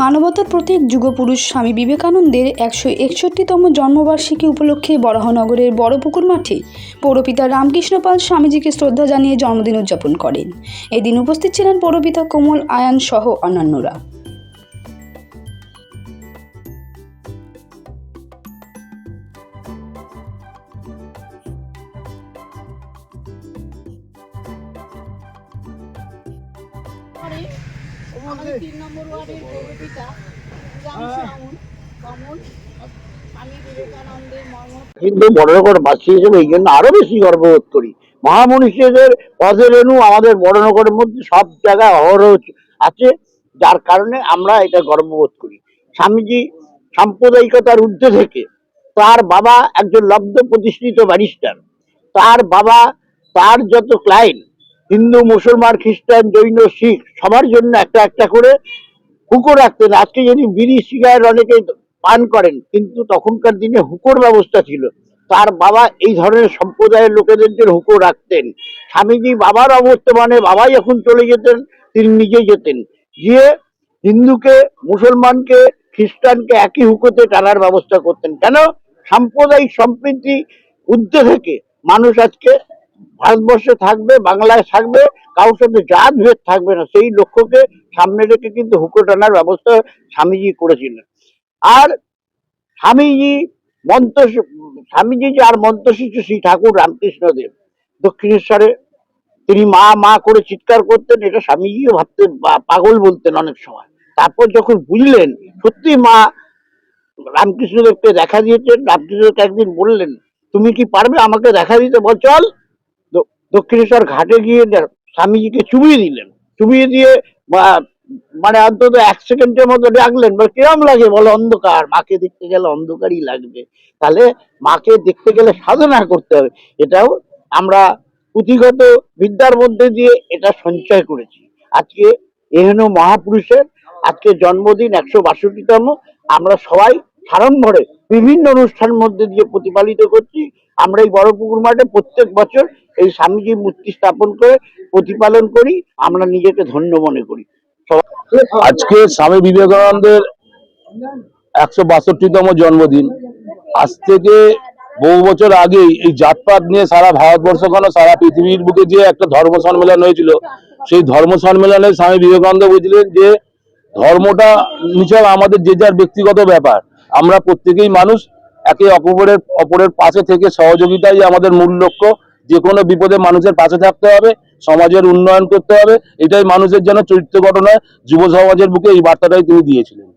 মানবতার প্রতীক যুগপুরুষ স্বামী বিবেকানন্দের একশো একষট্টিতম জন্মবার্ষিকী উপলক্ষে বরাহনগরের বড়পুকুর মাঠে পৌরপিতা রামকৃষ্ণ পাল স্বামীজিকে শ্রদ্ধা জানিয়ে জন্মদিন উদযাপন করেন। এদিন উপস্থিত ছিলেন পৌরপিতা কোমল আয়ান সহ অন্যান্যরা। কিন্তু বড়নগর বাসী হিসেবে এই জন্য আরও বেশি গর্ববোধ করি। মহামনীষীদের পদরেণু আমাদের বড়নগরের মধ্যে সব জায়গায় অহরহ আছে, যার কারণে আমরা এটা গর্ববোধ করি। স্বামীজি সাম্প্রদায়িকতার ঊর্ধ্বে থেকে তার বাবা একজন লব্ধ প্রতিষ্ঠিত ব্যারিস্টার। তার বাবা, তার যত ক্লায়েন্ট হিন্দু, মুসলমান, খ্রিস্টান, জৈন, শিখ সবার জন্য একটা একটা করে হুকো রাখতেন। আজকে যদি বিড়ি, সিগারেট অনেকে পান করেন, কিন্তু তখনকার দিনে হুকোর ব্যবস্থা ছিল। তার বাবা এই ধরনের সম্প্রদায়ের লোকেদের জন্য হুকো রাখতেন। স্বামীজি বাবার অবর্তমানে বাবা যখন চলে যেতেন, তিনি নিজে যেতেন। গিয়ে হিন্দুকে, মুসলমানকে, খ্রিস্টানকে একই হুকোতে টানার ব্যবস্থা করতেন। কেন? সাম্প্রদায়িক সম্প্রীতি ঊর্ধ্বে থেকে মানুষ আজকে ভারতবর্ষে থাকবে, বাংলায় থাকবে, কারোর সাথে জাত ভেদ থাকবে না, সেই লক্ষ্যকে সামনে রেখে কিন্তু হুকো টানার ব্যবস্থা স্বামীজি করেছিলেন। আর স্বামীজি মন্ত্র স্বামীজি যে আর মন্ত্র শিশু শ্রী ঠাকুর রামকৃষ্ণদেব, দক্ষিণেশ্বরে। তিনি মা মা করে চিৎকার করতেন, এটা স্বামীজিও ভাবতেন পাগল বলতেন অনেক সময়। তারপর যখন বুঝলেন, সত্যি মা রামকৃষ্ণদেবকে দেখা দিয়েছেন, রামকৃষ্ণদেবকে একদিন বললেন, তুমি কি পারবে আমাকে দেখা দিতে? বল, চল। দক্ষিণেশ্বর ঘাটে গিয়ে স্বামীজিকে চুবিয়ে দিলেন। চুবিয়ে দিয়ে মানে অন্তত এক সেকেন্ডের মতো ডাকলেন, বলে, কিরম লাগে বলে অন্ধকার? মাকে দেখতে গেলে অন্ধকারই লাগবে। তাহলে মাকে দেখতে গেলে সাধনা করতে হবে। এটাও আমরা পুঁথিগত বিদ্যার মধ্যে দিয়ে এটা সঞ্চয় করেছি। আজকে এহেন মহাপুরুষের আজকে জন্মদিন একশো বাষট্টিতম, আমরা সবাই সাড়ম্বরে বিভিন্ন অনুষ্ঠানের মধ্যে দিয়ে প্রতিপালিত করছি। আমরা এই বড় পুকুর মাঠে প্রত্যেক বছর এই স্বামীজি মূর্তি স্থাপন করে প্রতিপালন করি, আমরা নিজেকে ধন্য মনে করি। আজকে স্বামী বিবেকানন্দের একশো বাষট্টিতম জন্মদিন। আজ থেকে বহু বছর আগেই এই জাতপাত নিয়ে সারা ভারতবর্ষ কেন সারা পৃথিবীর বুকে যে একটা ধর্ম সম্মেলন হয়েছিল, সেই ধর্ম সম্মেলনে স্বামী বিবেকানন্দ বুঝলেন যে, ধর্মটা নিছক আমাদের যে যার ব্যক্তিগত ব্যাপার। আমরা প্রত্যেকেই মানুষ একে অপরের অপরের পাশে থেকে সহযোগিতাই আমাদের মূল লক্ষ্য। যে কোনো বিপদে মানুষের পাশে থাকতে হবে, সমাজের উন্নয়ন করতে হবে, এটাই মানুষের যেন চরিত্র হয়। যুব সমাজের বুকে এই বার্তাটাই তিনি দিয়েছিলেন।